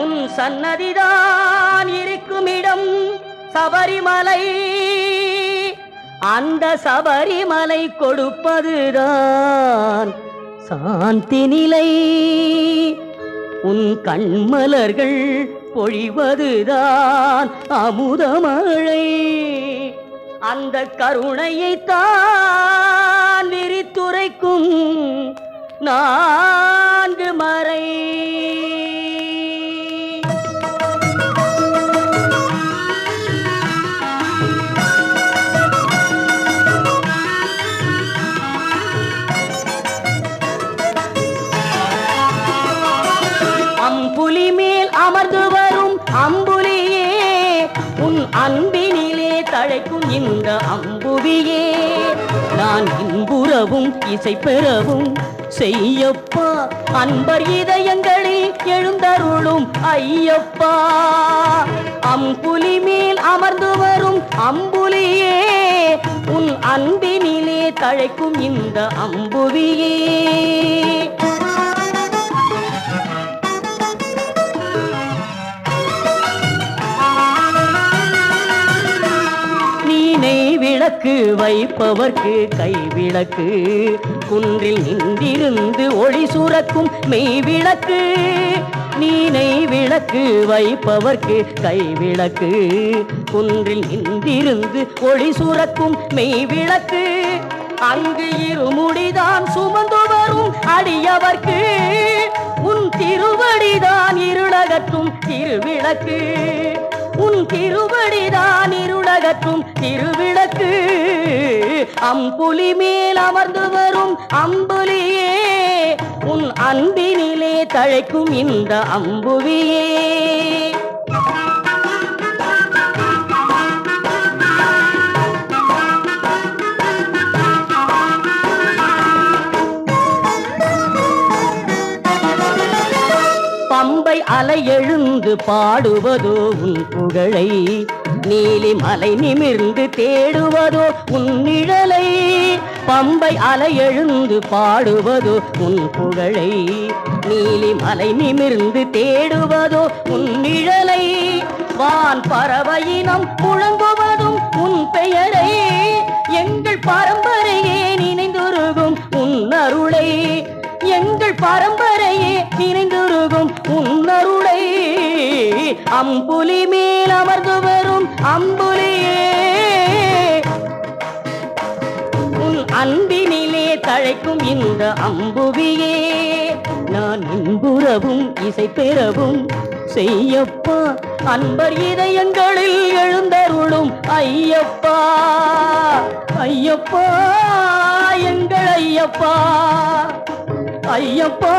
உன் சன்னதிதான் இருக்குமிடம் சபரிமலை. அந்த சபரிமலை கொடுப்பதுதான் சாந்தி நிலை. உன் கண்மலர்கள் பொழிவதுதான் அமுதமழை அந்த கருணையைத்தான் விரித்துரைக்கும் நான் புலி மேல் அமர்ந்து வரும் அம்புலியே உன் அன்பினிலே தழைக்கும் இந்த அம்புவியே. நான் இன்புறவும் இசை பெறவும் செய்யப்பா அன்பர் இதயங்களில் எழுந்தருளும் ஐயப்பா. அம்புலி மேல் அமர்ந்து வரும் அம்புலியே உன் அன்பினிலே தழைக்கும் இந்த அம்புவியே. விளக்கு வைப்பவர்க்கு கை விளக்கு. குன்றில் நின்றிருந்து ஒளி சுரக்கும் மெய் விளக்கு. நீனை விளக்கு வைப்பவர்க்கு கை விளக்கு. குன்றில் நின்றிருந்து ஒளி சுரக்கும் மெய் விளக்கு. அங்கு இருமுடிதான் சுமந்து வரும் அடியவர்க்கு. உன் திருவடிதான் இருளகற்றும் திருவிளக்கு. உன் திருவடிதான் இருளகற்றும் திருவிளக்கு அம்புலி மேல் அமர்ந்து வரும் அம்புலியே உன் அன்பினிலே தழைக்கும் இந்த அம்புவியே. பம்பை அலை எழுந்து பாடுவதோ உன் புகழை நீலி மலை நிமிர்ந்து தேடுவதோ உன் நிழலை பம்பை அலை எழுந்து பாடுவதோ உன் புகழை. நீலி மலை நிமிர்ந்து தேடுவதோ உன் நிழலை வான் பறவையினம் புழங்குவதும் உன் பெயரை. எங்கள் பரம்பரையே நினைந்துருகும் உன் அருளை எங்கள் பரம்பரையே நினைந்துருகும் உன் அருளை. அம்புலி மேல் அமர்ந்து வரும் அம்புலியே உன் அன்பினிலே தழைக்கும் இந்த அம்புவியே நான் இன்புறவும் இசை பெறவும் செய்யப்பா. அன்பர் இதயங்களில் எழுந்தருளும் ஐயப்பா ஐயப்பா எங்கள் ஐயப்பா ஐயப்பா.